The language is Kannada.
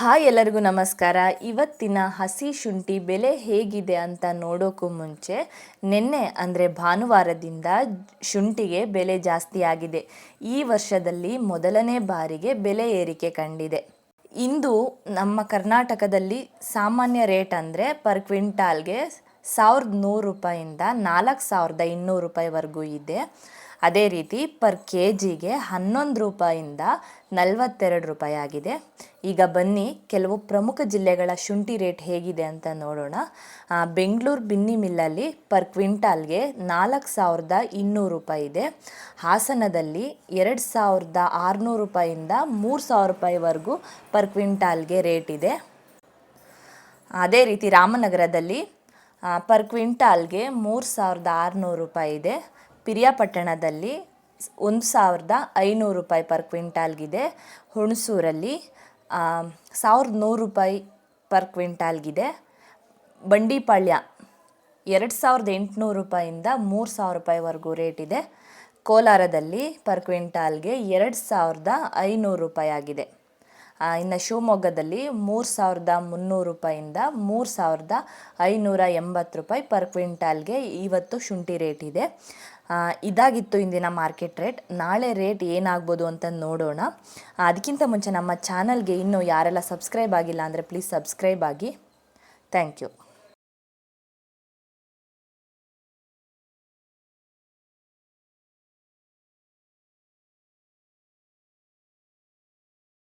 ಹಾಯ್ ಎಲ್ಲರಿಗೂ ನಮಸ್ಕಾರ. ಇವತ್ತಿನ ಹಸಿ ಶುಂಠಿ ಬೆಲೆ ಹೇಗಿದೆ ಅಂತ ನೋಡೋಕ್ಕೂ ಮುಂಚೆ ನಿನ್ನೆ ಅಂದರೆ ಭಾನುವಾರದಿಂದ ಶುಂಠಿಗೆ ಬೆಲೆ ಜಾಸ್ತಿ ಆಗಿದೆ. ಈ ವರ್ಷದಲ್ಲಿ ಮೊದಲನೇ ಬಾರಿಗೆ ಬೆಲೆ ಏರಿಕೆ ಕಂಡಿದೆ. ಇಂದು ನಮ್ಮ ಕರ್ನಾಟಕದಲ್ಲಿ ಸಾಮಾನ್ಯ ರೇಟ್ ಅಂದರೆ ಪರ್ ಕ್ವಿಂಟಾಲ್ಗೆ ಸಾವಿರದ ನೂರು ರೂಪಾಯಿಂದ ನಾಲ್ಕು ಸಾವಿರದ ಇನ್ನೂರು ರೂಪಾಯಿವರೆಗೂ ಇದೆ. ಅದೇ ರೀತಿ ಪರ್ ಕೆ ಜಿಗೆ ಹನ್ನೊಂದು ರೂಪಾಯಿಂದ ನಲವತ್ತೆರಡು ರೂಪಾಯಿ ಆಗಿದೆ ಈಗ ಬನ್ನಿ ಕೆಲವು ಪ್ರಮುಖ ಜಿಲ್ಲೆಗಳ ಶುಂಠಿ ರೇಟ್ ಹೇಗಿದೆ ಅಂತ ನೋಡೋಣ. ಬೆಂಗಳೂರು ಬಿನ್ನಿ ಮಿಲ್ಲಲ್ಲಿ ಪರ್ ಕ್ವಿಂಟಾಲ್ಗೆ ನಾಲ್ಕು ಸಾವಿರದ ಇನ್ನೂರು ರೂಪಾಯಿ ಇದೆ. ಹಾಸನದಲ್ಲಿ ಎರಡು ಸಾವಿರದ ಆರುನೂರು ರೂಪಾಯಿಂದ ಮೂರು ಸಾವಿರ ರೂಪಾಯಿವರೆಗೂ ಪರ್ ಕ್ವಿಂಟಾಲ್ಗೆ ರೇಟ್ ಇದೆ. ಅದೇ ರೀತಿ ರಾಮನಗರದಲ್ಲಿ ಪರ್ ಕ್ವಿಂಟಾಲ್ಗೆ ಮೂರು ಸಾವಿರದ ಆರುನೂರು ರೂಪಾಯಿ ಇದೆ. ಪಿರಿಯಾಪಟ್ಟಣದಲ್ಲಿ ಒಂದು ಸಾವಿರದ ಐನೂರು ರೂಪಾಯಿ ಪರ್ ಕ್ವಿಂಟಾಲ್ಗಿದೆ ಹುಣಸೂರಲ್ಲಿ ಸಾವಿರದ ನೂರು ರೂಪಾಯಿ ಪರ್ ಕ್ವಿಂಟಾಲ್ಗಿದೆ ಬಂಡೀಪಾಳ್ಯ ಎರಡು ಸಾವಿರದ ಎಂಟುನೂರು ರೂಪಾಯಿಂದ ಮೂರು ಸಾವಿರ ರೂಪಾಯಿವರೆಗೂ ರೇಟ್ ಇದೆ. ಕೋಲಾರದಲ್ಲಿ ಪರ್ ಕ್ವಿಂಟಾಲ್ಗೆ ಎರಡು ಸಾವಿರದ ಐನೂರು ರೂಪಾಯಿ ಆಗಿದೆ. ಇನ್ನು ಶಿವಮೊಗ್ಗದಲ್ಲಿ ಮೂರು ಸಾವಿರದ ಮುನ್ನೂರು ರೂಪಾಯಿಂದ ಮೂರು ಸಾವಿರದ ಐನೂರ ಎಂಬತ್ತು ರೂಪಾಯಿ ಪರ್ ಕ್ವಿಂಟಾಲ್ಗೆ ಇವತ್ತು ಶುಂಠಿ ರೇಟ್ ಇದೆ. ಇದಾಗಿತ್ತು ಇಂದಿನ ಮಾರ್ಕೆಟ್ ರೇಟ್. ನಾಳೆ ರೇಟ್ ಏನಾಗ್ಬೋದು ಅಂತ ನೋಡೋಣ. ಅದಕ್ಕಿಂತ ಮುಂಚೆ ನಮ್ಮ ಚಾನಲ್ಗೆ ಇನ್ನೂ ಯಾರೆಲ್ಲ ಸಬ್ಸ್ಕ್ರೈಬ್ ಆಗಿಲ್ಲ ಅಂದರೆ ಪ್ಲೀಸ್ ಸಬ್ಸ್ಕ್ರೈಬ್ ಆಗಿ. Thank you.